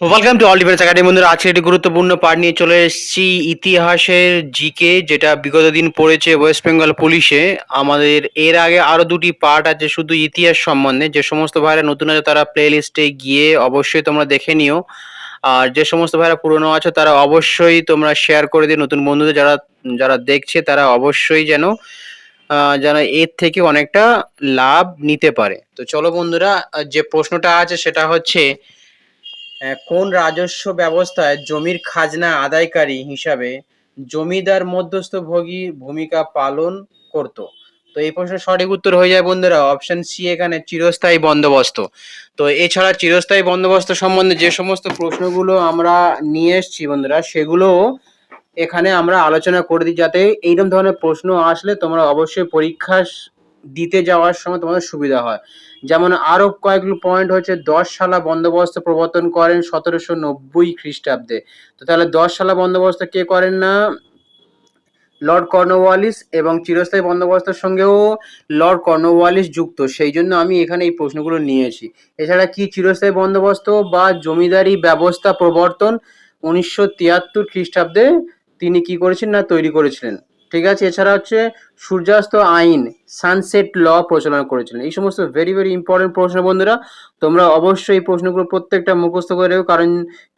Welcome to all defence academy বন্ধুরা আজকে একটি গুরুত্বপূর্ণ পাঠ নিয়ে চলে এসেছি ইতিহাসের জিকে যেটা বিগত দিন পড়েছে ওয়েস্ট বেঙ্গল পুলিশে আমাদের এর আগে আরও দুটি পার্ট আছে শুধু ইতিহাস সম্বন্ধে। যে সমস্ত ভাইরা নতুন আছে, তারা প্লে লিস্টে গিয়ে অবশ্যই তোমরা দেখে নিও। আর যে সমস্ত ভাইরা পুরনো আছে, তারা অবশ্যই তোমরা শেয়ার করে দিও। নতুন বন্ধুদের যারা যারা দেখছে, তারা অবশ্যই যেন যেন এর থেকে অনেকটা লাভ নিতে পারে। তো চলো বন্ধুরা, যে প্রশ্নটা আছে, সেটা হচ্ছে কোন রাজস্ব ব্যবস্থায় জমির খাজনা আদায়কারী হিসাবে জমিদার মধ্যস্থভোগী ভূমিকা পালন করত? তো এই প্রশ্নের সঠিক উত্তর হয়ে যায় বন্ধুরা অপশন সি এখানে চিরস্থায়ী বন্দোবস্ত। তো এছাড়া চিরস্থায়ী বন্দোবস্ত সম্বন্ধে যে সমস্ত প্রশ্নগুলো আমরা নিয়ে এসেছি বন্ধুরা, সেগুলো এখানে আমরা আলোচনা করে দিই যাতে এইরকম ধরনের প্রশ্ন আসলে তোমরা অবশ্যই পরীক্ষা দিতে যাওয়ার সময় তোমাদের সুবিধা হয়। যেমন আরও কয়েকগুলো পয়েন্ট হচ্ছে দশ সালা বন্দোবস্ত প্রবর্তন করেন সতেরোশো নব্বই খ্রিস্টাব্দে। তো তাহলে দশ সালা বন্দোবস্ত কে করেন না? লর্ড কর্নওয়ালিস এবং চিরস্থায়ী বন্দোবস্তের সঙ্গেও লর্ড কর্নওয়ালিস যুক্ত। সেই জন্য আমি এখানে এই প্রশ্নগুলো নিয়েছি। এছাড়া কি চিরস্থায়ী বন্দোবস্ত বা জমিদারি ব্যবস্থা প্রবর্তন উনিশশো তিয়াত্তর খ্রিস্টাব্দে তিনি কি করেছেন না তৈরি করেছিলেন? ঠিক আছে, এছাড়া হচ্ছে সূর্যাস্ত আইন। সানসেট ল প্রচলন করেছিলেন। এই সমস্ত ভেরি ভেরি ইম্পর্টেন্ট প্রশ্ন বন্ধুরা, তোমরা অবশ্যই এই প্রশ্নগুলো প্রত্যেকটা মুখস্থ করে রেখো, কারণ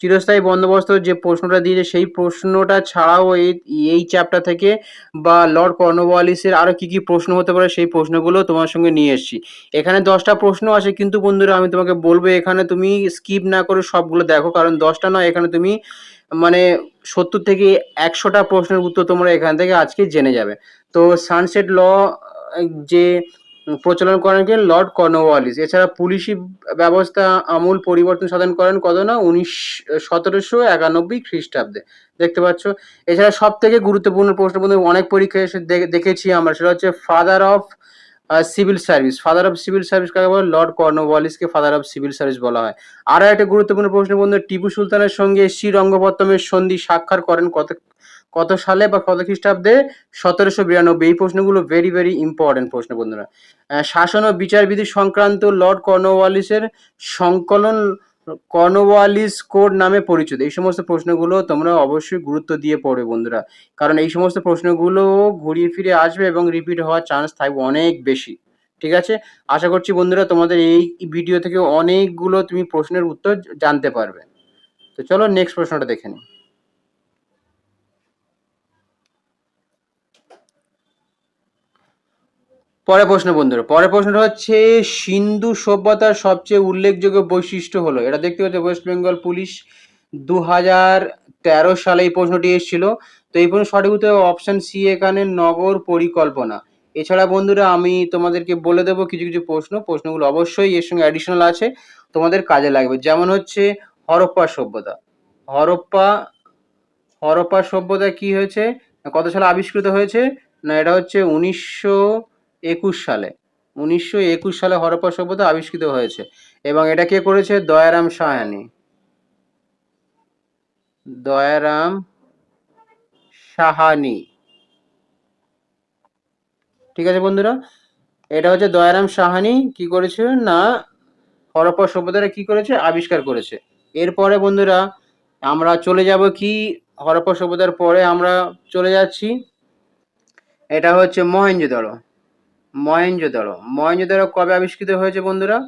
চিরস্থায়ী বন্দোবস্ত যে প্রশ্নটা দিয়েছে, সেই প্রশ্নটা ছাড়াও এই এই চ্যাপ্টার থেকে বা লর্ড কর্নওয়ালিসের আরও কি কি প্রশ্ন হতে পারে, সেই প্রশ্নগুলো তোমার সঙ্গে নিয়ে এসেছি। এখানে দশটা প্রশ্ন আছে, কিন্তু বন্ধুরা, আমি তোমাকে বলব, এখানে তুমি স্কিপ না করে সবগুলো দেখো, কারণ দশটা নয়, এখানে তুমি মানে সত্তর থেকে একশোটা প্রশ্নের উত্তর তোমরা এখান থেকে আজকে জেনে যাবে। তো সানসেট ল যে প্রচলন করেন কে লর্ড কর্নওয়ালিস। এছাড়া পুলিশি ব্যবস্থা আমূল পরিবর্তন সাধন করেন কত না? উনিশ, সতেরোশো একানব্বই খ্রিস্টাব্দে। দেখতে পাচ্ছ? এছাড়া সব থেকে গুরুত্বপূর্ণ প্রশ্ন বন্ধু, অনেক পরীক্ষায় দেখেছি আমরা, সেটা হচ্ছে father of civil service father of civil service কাকে বলে? লর্ড কর্নওয়ালিসকে ফাদার অফ সিভিল সার্ভিস বলা হয়। আরও একটা গুরুত্বপূর্ণ প্রশ্ন বন্ধু, টিপু সুলতানের সঙ্গে শ্রীরঙ্গপত্তমের সন্ধি স্বাক্ষর করেন কত কত সালে বা কত খ্রিস্টাব্দে? সতেরোশো বিরানব্বই। এই প্রশ্নগুলো ভেরি ভেরি ইম্পর্টেন্ট প্রশ্ন বন্ধুরা। শাসন ও বিচারবিধি সংক্রান্ত লর্ড কর্নওয়ালিসের সংকলন, কর্নওয়ালিস কোড নামে পরিচিত। এই সমস্ত প্রশ্নগুলো তোমরা অবশ্যই গুরুত্ব দিয়ে পড়বে বন্ধুরা। কারণ এই সমস্ত প্রশ্নগুলো ঘুরিয়ে ফিরে আসবে এবং রিপিট হওয়ার চান্স থাকবে অনেক বেশি। ঠিক আছে? আশা করছি বন্ধুরা তোমাদের এই ভিডিও থেকে অনেকগুলো তুমি প্রশ্নের উত্তর জানতে পারবে। তো চলো নেক্সট প্রশ্নটা দেখে নিই। পরের প্রশ্ন বন্ধুরা, পরের প্রশ্নটা হচ্ছে, সিন্ধু সভ্যতার সবচেয়ে উল্লেখযোগ্য বৈশিষ্ট্য হলো, এটা দেখতে পাচ্ছি ওয়েস্ট বেঙ্গল পুলিশ দু হাজার তেরো সালে এই প্রশ্নটি এসেছিল। তো এই প্রশ্ন সঠিক উত্তর অপশন সি এখানে নগর পরিকল্পনা। এছাড়া বন্ধুরা, আমি তোমাদেরকে বলে দেবো কিছু কিছু প্রশ্ন, প্রশ্নগুলো অবশ্যই এর সঙ্গে অ্যাডিশনাল আছে, তোমাদের কাজে লাগবে। যেমন হচ্ছে, হরপ্পা সভ্যতা। হরপ্পা হরপ্পা সভ্যতা কি হয়েছে? কত সালে আবিষ্কৃত হয়েছে? না, এটা হচ্ছে উনিশশো একুশ সালে। উনিশশো একুশ সালে হরপ্পা সভ্যতা আবিষ্কৃত হয়েছে এবং এটা কে করেছে? দয়ারাম সাহানি দয়ারাম সাহানি। ঠিক আছে বন্ধুরা? এটা হচ্ছে দয়ারাম সাহানি কি করেছে? না, হরপ্পা সভ্যতাটা কি করেছে? আবিষ্কার করেছে। এরপরে বন্ধুরা, আমরা চলে যাব কি? হরপ্পা সভ্যতার পরে আমরা চলে যাচ্ছি। এটা হচ্ছে মহেঞ্জোদারো মহেঞ্জোদারো মহেঞ্জোদারো কবে আবিষ্কৃত হয়েছে বন্ধুরা?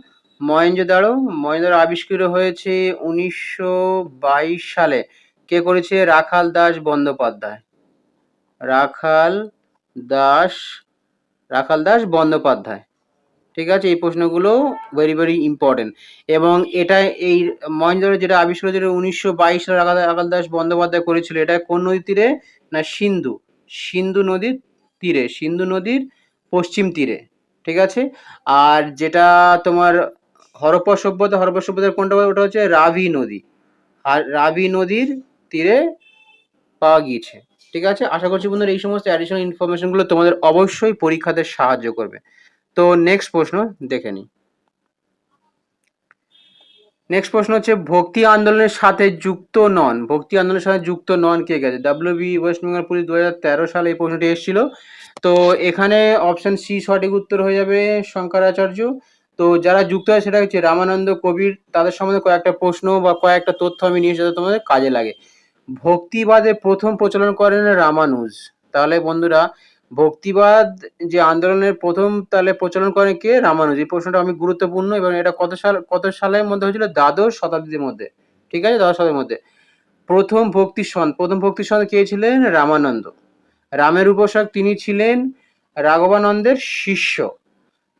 মহেঞ্জোদারো মহেঞ্জোদারো আবিষ্কৃত হয়েছে উনিশশো বাইশ সালে। কে করেছে? রাখাল দাস বন্দ্যোপাধ্যায়। রাখাল দাস রাখাল দাস বন্দ্যোপাধ্যায়। ঠিক আছে? এই প্রশ্নগুলো ভেরি ভেরি ইম্পর্টেন্ট এবং এটা এই মহেন্দ্র যেটা আবিষ্কার যেটা উনিশশো বাইশ সালে রাখাল রাখাল দাস বন্দ্যোপাধ্যায় করেছিল, এটা কোন নদীর তীরে? না, সিন্ধু। সিন্ধু নদীর তীরে। সিন্ধু নদীর পশ্চিম তীরে, ঠিক আছে? আর যেটা তোমার হরপ্পা সভ্যতা, হরপ্পা সভ্যতার কোনটা? ওটা হচ্ছে রাভি নদী। আর রাভি নদীর তীরে পাওয়া গিয়েছে, ঠিক আছে? আশা করছি বন্ধুরা এই সমস্ত অ্যাডিশনাল ইনফরমেশনগুলো তোমাদের অবশ্যই পরীক্ষাতে সাহায্য করবে। তো নেক্সট প্রশ্ন দেখে নিই। নেক্সট প্রশ্ন হচ্ছে, ভক্তি আন্দোলনের সাথে যুক্ত নন। ভক্তি আন্দোলনের সাথে যুক্ত নন কে গেছে? W B West Bengal police দু তেরো সালে এই প্রশ্নটি এসেছিল। তো এখানে অপশন সি সঠিক উত্তর হয়ে যাবে শঙ্করাচার্য। তো যারা যুক্ত হয় সেটা হচ্ছে রামানন্দ কবির। তাদের সম্বন্ধে কয়েকটা প্রশ্ন বা কয়েকটা তথ্য আমি নিয়ে যাতে তোমাদের কাজে লাগে। ভক্তিবাদের প্রথম প্রচলন করেন রামানুজ। তাহলে বন্ধুরা ভক্তিবাদ যে আন্দোলনের প্রথম তাহলে প্রচলন করেন কে? রামানুজ। এই প্রশ্নটা আমি গুরুত্বপূর্ণ এবং এটা কত সাল, কত সালের মধ্যে হয়েছিল? দ্বাদশ শতাব্দীর মধ্যে। ঠিক আছে? দ্বাদশ শতাব্দীর মধ্যে। প্রথম ভক্তি সন্ত, প্রথম ভক্তি সন্ত কে ছিলেন? রামানন্দ। রামের উপাসক তিনি ছিলেন রাঘবানন্দের শিষ্য।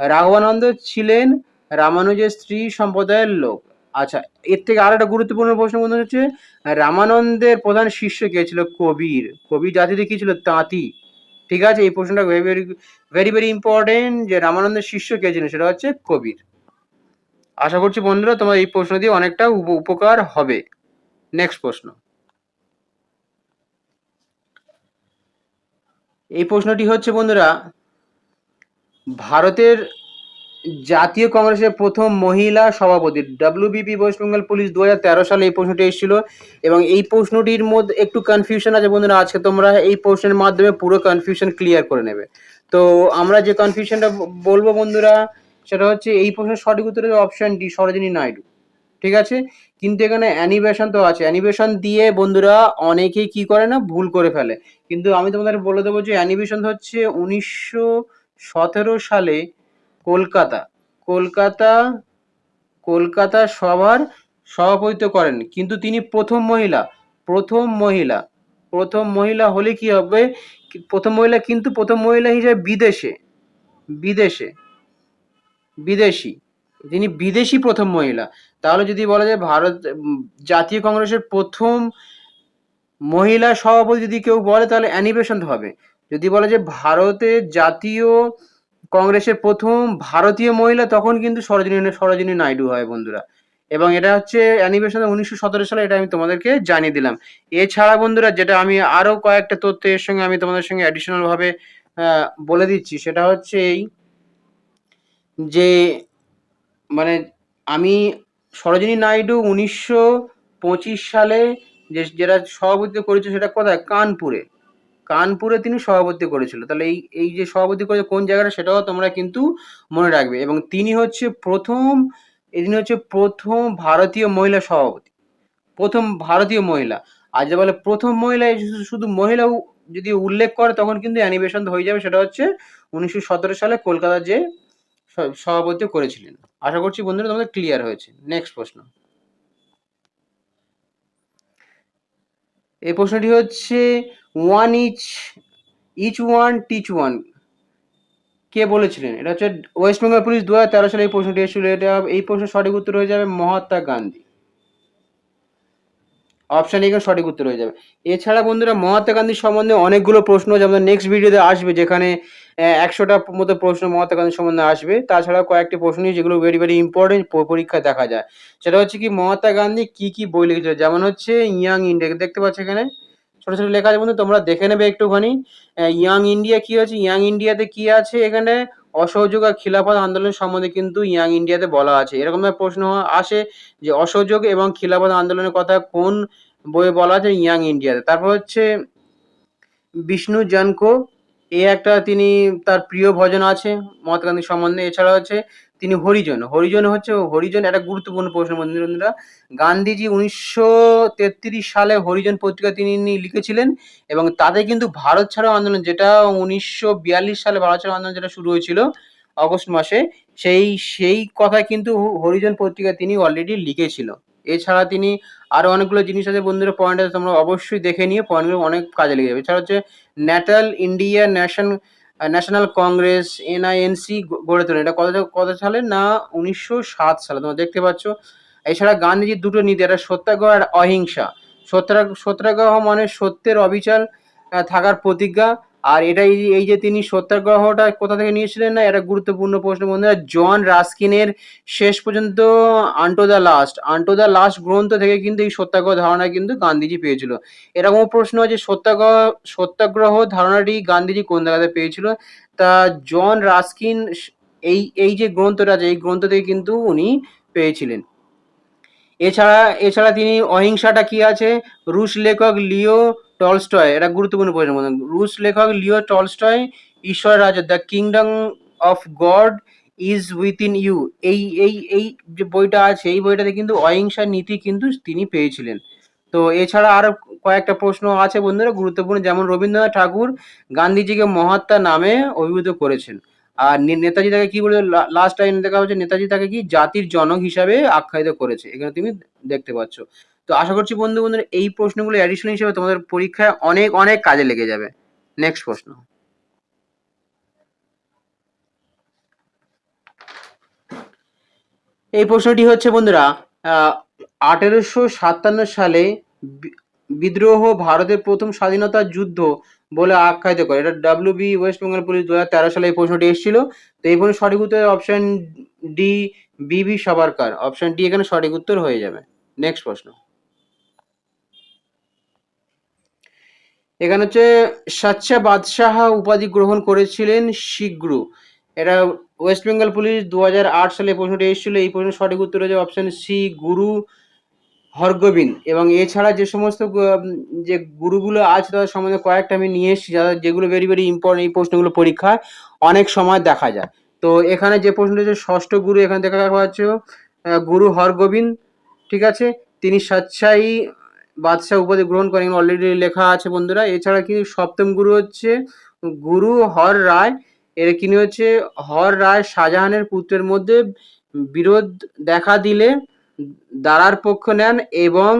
রাঘবানন্দ ছিলেন রামানুজের স্ত্রী সম্প্রদায়ের লোক। আচ্ছা এর থেকে আরও একটা গুরুত্বপূর্ণ প্রশ্ন হচ্ছে, রামানন্দের প্রধান শিষ্য কে ছিল? কবির। কবির জাতিতে কি ছিল? তাঁতি। ঠিক আছে, এই প্রশ্নটা very very very very important যে রামানন্দের শিষ্য কে ছিলেন সেটা হচ্ছে কবির। আশা করছি বন্ধুরা তোমার এই প্রশ্ন দিয়ে অনেকটা উপ- উপকার হবে। নেক্সট প্রশ্ন। এই প্রশ্নটি হচ্ছে বন্ধুরা, ভারতের জাতীয় কংগ্রেসের প্রথম মহিলা সভাপতি ডাব্লিউবিপি ওয়েস্ট বেঙ্গল পুলিশ দু হাজার তেরো সালে এই প্রশ্নটি এসেছিল এবং এই প্রশ্নটির মধ্যে একটু কনফিউশন আছে বন্ধুরা, আজকে তোমরা এই প্রশ্নের মাধ্যমে পুরো কনফিউশন ক্লিয়ার করে নেবে। তো আমরা যে কনফিউশনটা বলব বন্ধুরা, সেটা হচ্ছে এই প্রশ্নের সঠিক উত্তরের অপশন ডি সরোজিনী নাইডু। ঠিক আছে? কিন্তু এখানে অ্যানিমেশন তো আছে। অ্যানিমেশন দিয়ে বন্ধুরা অনেকেই কি করে না, ভুল করে ফেলে। কিন্তু আমি তোমাদের বলে দেবো যে অ্যানিমেশন হচ্ছে উনিশশো সতেরো সালে কলকাতা। কলকাতা কলকাতা সভার সভাপতিত্ব করেন। কিন্তু তিনি প্রথম মহিলা প্রথম মহিলা প্রথম মহিলা হলে কি হবে? প্রথম মহিলা কিন্তু প্রথম মহিলা হিসেবে বিদেশে বিদেশে, বিদেশি। তিনি বিদেশি প্রথম মহিলা। তাহলে যদি বলা যায় ভারত, জাতীয় কংগ্রেসের প্রথম মহিলা সভাপতি যদি কেউ বলে, তাহলে অ্যানিমেশন হবে। যদি বলা যায় ভারতের জাতীয় কংগ্রেসের প্রথম ভারতীয় মহিলা তখন কিন্তু সরোজিনী সরোজিনী নাইডু হয় বন্ধুরা। এবং এটা হচ্ছে অ্যানিমেশন উনিশশো সতেরো সালে, এটা আমি তোমাদেরকে জানিয়ে দিলাম। এছাড়া বন্ধুরা, যেটা আমি আরও কয়েকটা তথ্য এর সঙ্গে আমি তোমাদের সঙ্গে অ্যাডিশনাল ভাবে বলে দিচ্ছি, সেটা হচ্ছে এই যে মানে আমি সরোজিনী নাইডু উনিশশো পঁচিশ সালে যে, যেটা সভাপতিত্ব করেছে সেটা কোথায়? কানপুরে। কানপুরে তিনি সভাপতি করেছিল। তাহলে এই এই যে সভাপতি করেছে কোন জায়গাটা সেটাও তোমরা কিন্তু মনে রাখবে। এবং তিনি হচ্ছে প্রথম তিনি হচ্ছে প্রথম ভারতীয় মহিলা সভাপতি। প্রথম ভারতীয় মহিলা। আর যে বলে প্রথম মহিলা শুধু- মহিলা যদি উল্লেখ করে তখন কিন্তু অ্যানিমেশন হয়ে যাবে। সেটা হচ্ছে উনিশশো সতেরো সালে কলকাতার যে সভাপতি করেছিলেন। আশা করছি বন্ধুরা তোমাদের ক্লিয়ার হয়েছে। নেক্সট প্রশ্ন। এই প্রশ্নটি হচ্ছে one each each one teach one কে বলেছিলেন? এটা হচ্ছে ওয়েস্ট বেঙ্গল পুলিশ দু হাজার তেরো সালে এই প্রশ্নটি এসেছিল। এটা, এই প্রশ্নের সঠিক উত্তর হয়ে যাবে মহাত্মা গান্ধী। অপশন এখানে সঠিক উত্তর হয়ে যাবে। এছাড়া বন্ধুরা, মহাত্মা গান্ধীর সম্বন্ধে অনেকগুলো প্রশ্ন যেমন নেক্সট ভিডিওতে আসবে, যেখানে একশোটা মতো প্রশ্ন মহাত্মা গান্ধীর সম্বন্ধে আসবে। তাছাড়া কয়েকটি প্রশ্ন যেগুলো ভেরি ভেরি ইম্পর্টেন্ট পরীক্ষায় দেখা যায়। সেটা হচ্ছে কি, মহাত্মা গান্ধী কি কি বই লিখেছিল? যেমন হচ্ছে ইয়াং ইন্ডিয়া দেখতে পাচ্ছ এখানে? ছোট ছোট লেখা আছে বন্ধু, তোমরা দেখে নেবে একটুখানি। ইয়াং ইন্ডিয়া কি আছে? ইয়াং ইন্ডিয়াতে কি আছে এখানে? অসহযোগ আর খিলাফত আন্দোলন সম্বন্ধে কিন্তু ইয়াং ইন্ডিয়াতে বলা আছে। এরকম প্রশ্ন আসে যে অসহযোগ এবং খিলাফত আন্দোলনের কথা কোন বইয়ে বলা আছে? ইয়াং ইন্ডিয়াতে। তারপর হচ্ছে বিষ্ণু জানকো, এ একটা তিনি তার প্রিয় ভজন আছে মহাত্মা গান্ধী সম্বন্ধে। এছাড়া হচ্ছে তিনি হরিজন। হরিজন হচ্ছে, হরিজন একটা গুরুত্বপূর্ণ প্রশ্ন, বন্ধুরা। গান্ধীজি উনিশশো তেত্রিশ সালে হরিজন পত্রিকা তিনি লিখেছিলেন এবং তাতে কিন্তু ভারত ছাড়ো আন্দোলন, যেটা উনিশশো বিয়াল্লিশ সালে ভারত ছাড়ো আন্দোলন যেটা শুরু হয়েছিল অগস্ট মাসে, সেই সেই কথা কিন্তু হরিজন পত্রিকা তিনি অলরেডি লিখেছিল। এছাড়া তিনি আরও অনেকগুলো জিনিস আছে, বন্ধুরা পয়েন্ট আছে, তোমরা অবশ্যই দেখে নিয়ে পয়েন্টগুলো অনেক কাজে লেগে যাবে। এছাড়া হচ্ছে Natal India nation national Congress NINC গড়ে তোলেন। এটা কত কত সালে? না, উনিশশো সাত সালে। তোমরা দেখতে পাচ্ছ, এছাড়া গান্ধীজির দুটো নীতি, একটা সত্যাগ্রহ আর অহিংসা। সত্যাগ্রহ মানে সত্যের অবিচার থাকার প্রতিজ্ঞা আর এটা এই যে- যে তিনি সত্যাগ্রহটা কোথা থেকে নিয়েছিলেন না এটা গুরুত্বপূর্ণ প্রশ্ন বন্ধুরা, জন রাস্কিনের শেষ পর্যন্ত unto the last, unto the last গ্রন্থ থেকে কিন্তু এই সত্যাগ্রহ ধারণা কিন্তু গান্ধীজি পেয়েছিল। এরকম প্রশ্ন আছে, সত্যাগ্রহ সত্যাগ্রহ ধারণাটি গান্ধীজি কোন জায়গাতে পেয়েছিল? তা জন রাস্কিন এই এই যে গ্রন্থটা আছে, এই গ্রন্থ থেকে কিন্তু উনি পেয়েছিলেন। এছাড়া এছাড়া তিনি অহিংসাটা কি আছে? রুশ লেখক লিও টলস্টয়, এটা গুরুত্বপূর্ণ প্রশ্ন রুশ লেখক লিও টলস্টয়, ঈশ্বর রাজা, the kingdom of God is within you. এই এই এই যে বইটা আছে, এই বইটাতে কিন্তু অহিংসার নীতি কিন্তু তিনি পেয়েছিলেন। তো এছাড়া আরও কয়েকটা প্রশ্ন আছে, বন্ধুরা, গুরুত্বপূর্ণ। যেমন রবীন্দ্রনাথ ঠাকুর গান্ধীজিকে মহাত্মা নামে অভিভূত করেছেন। আর নেতাজি তাকে কি বলে লাস্ট টাইম দেখা হচ্ছে নেতাজি তাকে কি জাতির জনক হিসাবে আখ্যায়িত করেছে। এখানে তুমি দেখতে পাচ্ছ। তো আশা করছি বন্ধু বন্ধুরা, এই প্রশ্নগুলো অ্যাডিশনাল হিসেবে তোমাদের পরীক্ষায় অনেক অনেক কাজে লেগে যাবে। নেক্সট প্রশ্ন। এই প্রশ্নটি হচ্ছে বন্ধুরা আঠেরোশো সাতান্ন সালে বিদ্রোহ, ভারতের প্রথম স্বাধীনতা যুদ্ধ বলে আখ্যায়িত করে। এটা W B West Bengal police দু হাজার তেরো সালে এই প্রশ্নটি এসেছিল। তো এই প্রশ্নের সঠিক উত্তর অপশন ডি বিবি সবারকার অপশন ডি এখানে সঠিক উত্তর হয়ে যাবে। নেক্সট প্রশ্ন। এখানে হচ্ছে সাচ্চা বাদশাহ উপাধি গ্রহণ করেছিলেন শিগ্রু। এটা ওয়েস্ট বেঙ্গল পুলিশ দু আট সালে প্রশ্নটি এসেছিল। এই প্রশ্নের সঠিক উত্তর হচ্ছে অপশন সি গুরু হরগোবিন্দ। এবং এছাড়া যে সমস্ত যে গুরুগুলো আছে তাদের সম্বন্ধে কয়েকটা আমি নিয়ে এসেছি যারা যেগুলো ভেরি ভেরি ইম্পর্টেন্ট এই প্রশ্নগুলো পরীক্ষায় অনেক সময় দেখা যায়। তো এখানে যে প্রশ্নটা হচ্ছে ষষ্ঠ গুরু এখানে দেখা আহ, গুরু হরগোবিন্দ ঠিক আছে? তিনি স্বেচ্ছাই বাদশাহ উপাধি গ্রহণ করেন অলরেডি লেখা আছে বন্ধুরা। এছাড়া কিন্তু সপ্তম গুরু হচ্ছে গুরু হর রায়। এর কিনি হচ্ছে হর রায় শাহজাহানের পুত্রের মধ্যে বিরোধ দেখা দিলে দাঁড়ার পক্ষ নেন এবং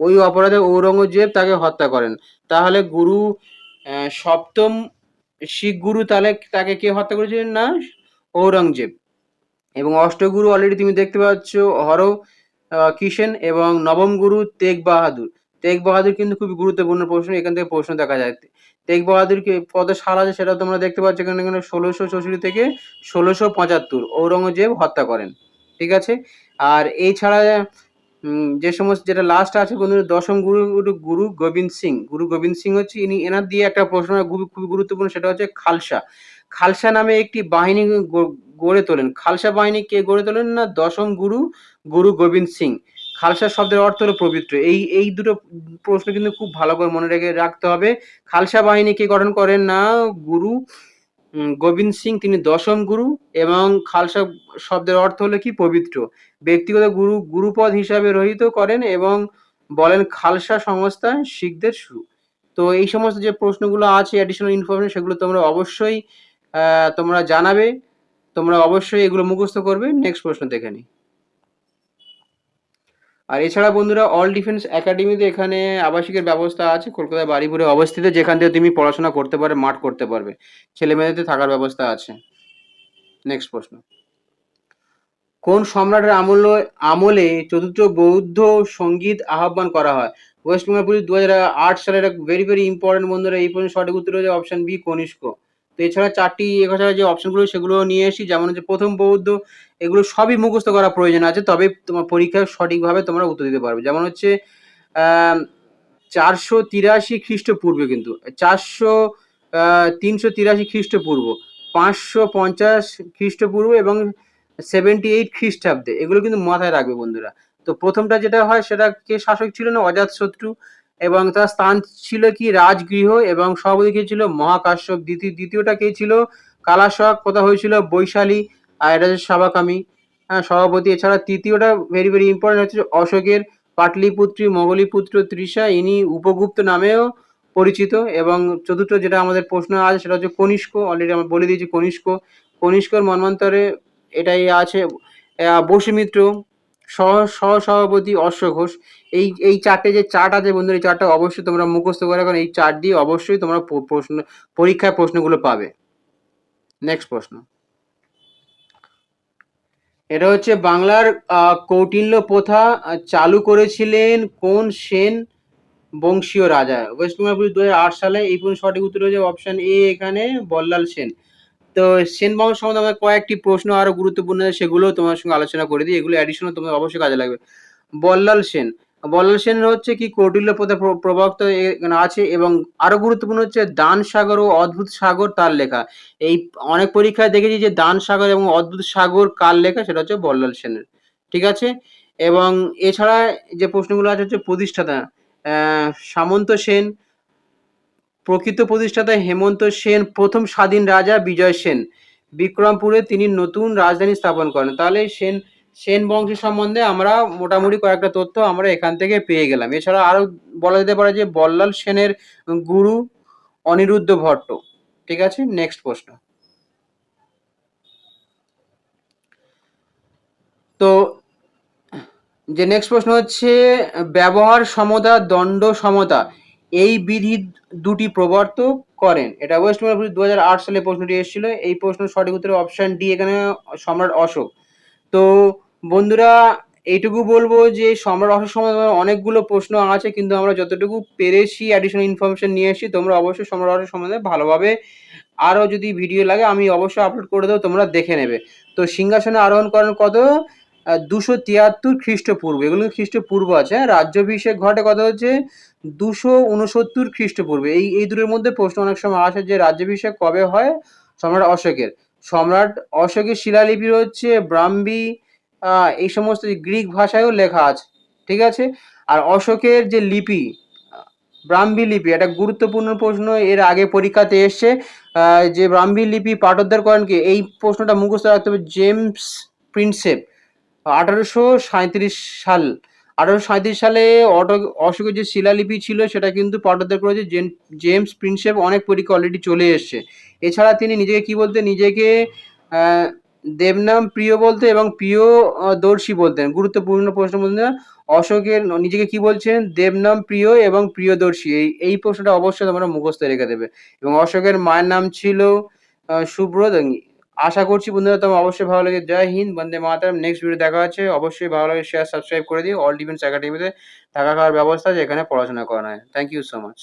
ওই অপরাধে ঔরঙ্গজেব তাকে হত্যা করেন। তাহলে গুরু সপ্তম শিখ গুরু তাহলে তাকে কে হত্যা করেছিলেন না? ঔরঙ্গজেব। এবং অষ্টগুরু অলরেডি তুমি দেখতে পাচ্ছ হর কিষেন এবং নবম গুরু তেগ বাহাদুর। তেগ বাহাদুর কিন্তু খুবই গুরুত্বপূর্ণ প্রশ্ন, এখান থেকে প্রশ্ন দেখা যায়। তেগ বাহাদুরকে কত সাল আছে সেটা তোমরা দেখতে পাচ্ছ এখানে এখানে ষোলোশো চৌষট্টি থেকে ষোলোশো পঁচাত্তর ঔরঙ্গজেব হত্যা করেন। ঠিক আছে? আর এছাড়া যে সমস্ত যেটা লাস্ট আছে বন্ধুরা, দশম গুরু গুরু গোবিন্দ সিং। গুরু গোবিন্দ সিং হচ্ছে ইনি, এনার দিয়ে একটা প্রশ্ন খুবই খুবই গুরুত্বপূর্ণ, সেটা হচ্ছে খালসা। খালসা নামে একটি বাহিনী গড়ে তোলেন। খালসা বাহিনী কে গড়ে তোলেন না? দশম গুরু গুরু গোবিন্দ সিং। খালসা শব্দের অর্থ হলো পবিত্র। এই এই দুটো প্রশ্ন কিন্তু খুব ভালো করে মনে রেখে রাখতে হবে। খালসা বাহিনী কে গঠন করেন না? গুরু গোবিন্দ সিং তিনি দশম গুরু এবং খালসা শব্দের অর্থ হলো কি? পবিত্র। ব্যক্তিগত গুরু, গুরুপদ হিসাবে রহিত করেন এবং বলেন, খালসা সংস্থা শিখদের শুরু। তো এই সমস্ত যে প্রশ্নগুলো আছে অ্যাডিশনাল ইনফরমেশন সেগুলো তোমরা অবশ্যই তোমরা জানাবে। তোমরা অবশ্যই এগুলো মুখস্থ করবে। নেক্সট প্রশ্ন দেখে নিই আর এছাড়া বন্ধুরা অল ডিফেন্স একাডেমিতে এখানে আবাসিকের ব্যবস্থা আছে। কলকাতার বাড়িপুরে অবস্থিত, যেখান থেকে তুমি পড়াশোনা করতে পারবে, মাঠ করতে পারবে। ছেলে মেয়েদের থাকার ব্যবস্থা আছে। নেক্সট প্রশ্ন। কোন সম্রাটের আমল আমলে চতুর্থ বৌদ্ধ সংগীত আহ্বান করা হয়? ওয়েস্ট বেঙ্গল পুলিশ দু হাজার আট সালের এক ভেরি ভেরি ইম্পর্টেন্ট বন্ধুরা, এই পর্যন্ত সঠিক উত্তর হচ্ছে অপশন বি কনিষ্ক। তো এছাড়া চারটি এছাড়া যে অপশনগুলো সেগুলো নিয়ে এসেছি। যেমন হচ্ছে প্রথম বৌদ্ধ, এগুলো সবই মুখস্থ করা প্রয়োজন আছে, তবে তোমার পরীক্ষায় সঠিকভাবে তোমরা উত্তর দিতে পারবে। যেমন হচ্ছে চারশো তিরাশি খ্রিস্টপূর্বে কিন্তু, চারশো তিনশো তিরাশি খ্রিস্টপূর্ব, পাঁচশো পঞ্চাশ খ্রিস্টপূর্ব এবং সেভেন্টি এইট খ্রিস্টাব্দে। এগুলো কিন্তু মাথায় রাখবে বন্ধুরা। তো প্রথমটা যেটা হয় সেটা কে শাসক ছিল না, অজাতশত্রু। এবং তার স্থান ছিল কি? রাজগৃহ এবং সভাপতি কে ছিল মহাকাশ্যপ দ্বিতীয়, দ্বিতীয়টা কে ছিল? কালাশক। কথা হয়েছিল? বৈশালী। আর এটা হচ্ছে হ্যাঁ সভাপতি। এছাড়া তৃতীয়টা ভেরি ভেরি ইম্পর্টেন্ট হচ্ছে অশোকের পাটলিপুত্রী মোগলীপুত্র তৃষা, ইনি উপগুপ্ত নামেও পরিচিত। এবং চতুর্থ যেটা আমাদের প্রশ্ন আছে, সেটা হচ্ছে কনিষ্ক। অলরেডি আমরা বলে দিয়েছি কনিষ্ক। কনিষ্কর মর্মান্তরে এটাই আছে। বসুমিত্র, সহ সহ সভাপতি অশ্ব ঘোষ। এই এই চারটে যে চার্ট আছে বন্ধুরা, এই চারটা অবশ্যই তোমরা মুখস্থ করে রাখো। এই চার্ট দিয়ে অবশ্যই তোমরা প্রশ্ন পরীক্ষায় প্রশ্নগুলো পাবে। নেক্সট প্রশ্ন। এটা হচ্ছে বাংলার কৌটিল্য প্রথা চালু করেছিলেন কোন সেন বংশীয় রাজা? ওয়েস্ট বেঙ্গল পুলিশ দু সালে এই পর্যন্ত সঠিক উত্তর হচ্ছে অপশন এ এখানে, বল্লাল সেন। তো সেন বংশ সম্বন্ধে আমার কয়েকটি প্রশ্ন আরও গুরুত্বপূর্ণ সেগুলো তোমার সঙ্গে আলোচনা করে দিই। এগুলো অ্যাডিশনাল তোমার অবশ্যই কাজে লাগবে। বল্লাল সেন বল্লাল সেন হচ্ছে কি কৌটিল্য পথে প্র- প্রবক্তা আছে এবং আরও গুরুত্বপূর্ণ হচ্ছে দান সাগর ও অদ্ভুত সাগর তার লেখা। এই অনেক পরীক্ষায় দেখেছি যে দান সাগর এবং অদ্ভুত সাগর কার লেখা? সেটা হচ্ছে বল্লাল সেনের। ঠিক আছে? এবং এছাড়া যে প্রশ্নগুলো আছে হচ্ছে প্রতিষ্ঠাতা সামন্ত সেন, প্রকৃত প্রতিষ্ঠাতা হেমন্ত সেন, প্রথম স্বাধীন রাজা বিজয় সেন। বিক্রমপুরে তিনি নতুন রাজধানী স্থাপন করেন। তাহলে সেন সেন বংশের সম্বন্ধে আমরা মোটামুটি কয়েকটা তথ্য আমরা এখান থেকে পেয়ে গেলাম। এছাড়া আরও বলা যেতে পারে যে বল্লাল সেনের গুরু অনিরুদ্ধ ভট্ট। ঠিক আছে? নেক্সট প্রশ্ন। তো, যে নেক্সট প্রশ্ন হচ্ছে, ব্যবহার সমতা, দণ্ড সমতা, এই বিধি দুটি প্রবর্তক করেন। এটা ওয়েস্ট বেঙ্গল দু হাজার আট সালে প্রশ্নটি এসেছিল। এই প্রশ্ন সঠিক উত্তরের অপশন ডি এখানে সম্রাট অশোক। তো বন্ধুরা, এইটুকু বলব যে সম্রাট অশোক সম্বন্ধে অনেকগুলো প্রশ্ন আছে, কিন্তু আমরা যতটুকু পেরেছি অ্যাডিশনাল ইনফরমেশন নিয়ে এসেছি, তোমরা অবশ্যই সম্রাট অশোক সম্বন্ধে ভালোভাবে আরও যদি ভিডিও লাগে, আমি অবশ্যই আপলোড করে দেবো, তোমরা দেখে নেবে। তো সিংহাসনে আরোহণ করেন কত? দুশো তিয়াত্তর খ্রিস্টপূর্ব, এগুলো খ্রিস্টপূর্ব আছে হ্যাঁ? রাজ্যাভিষেক ঘটে কত হচ্ছে? দুশো উনসত্তর খ্রিস্টপূর্বে। এই এই দুটোর মধ্যে প্রশ্ন অনেক সময় আসে যে রাজ্যাভিষেক কবে হয়? সম্রাট অশোকের। সম্রাট অশোকের শিলালিপি হচ্ছে ব্রাহ্মী এই সমস্ত গ্রিক ভাষায়ও লেখা আছে, ঠিক আছে? আর অশোকের যে লিপি, ব্রাহ্মী লিপি, একটা গুরুত্বপূর্ণ প্রশ্ন এর আগে পরীক্ষাতে এসছে যে ব্রাহ্মী লিপি পাঠোদ্ধার করেন কি? এই প্রশ্নটা মুখস্থ রাখতে হবে জেমস প্রিন্সেপ, আঠারোশো সাল। আঠারোশো সালে অটো, অশোকের যে শিলালিপি ছিল, সেটা কিন্তু পাঠোদ্ধার করেছে জেমস প্রিন্সেপ, অনেক পরীক্ষা অলরেডি চলে এসছে। এছাড়া তিনি নিজেকে কি বলতে নিজেকে দেবনাম প্রিয় বলতে এবং প্রিয় দর্শী বলতেন গুরুত্বপূর্ণ প্রশ্ন বলতে অশোকের নিজেকে কি বলছেন? দেবনাম প্রিয় এবং প্রিয়দর্শী। এই এই প্রশ্নটা অবশ্যই তোমরা মুখস্থ রেখে দেবে। এবং অশোকের মায়ের নাম ছিল আহ, সুব্রতঙ্গী। আশা করছি বন্ধুরা তোমার অবশ্যই ভালো লাগে জয় হিন্দ বন্দে মাতারাম। নেক্সট ভিডিও দেখা আছে অবশ্যই ভালো লাগে শেয়ার সাবস্ক্রাইব করে দিও। অল ডিফেন্স একাডেমিতে থাকা খাওয়ার ব্যবস্থা আছে এখানে পড়াশোনা করা হয়। Thank you so much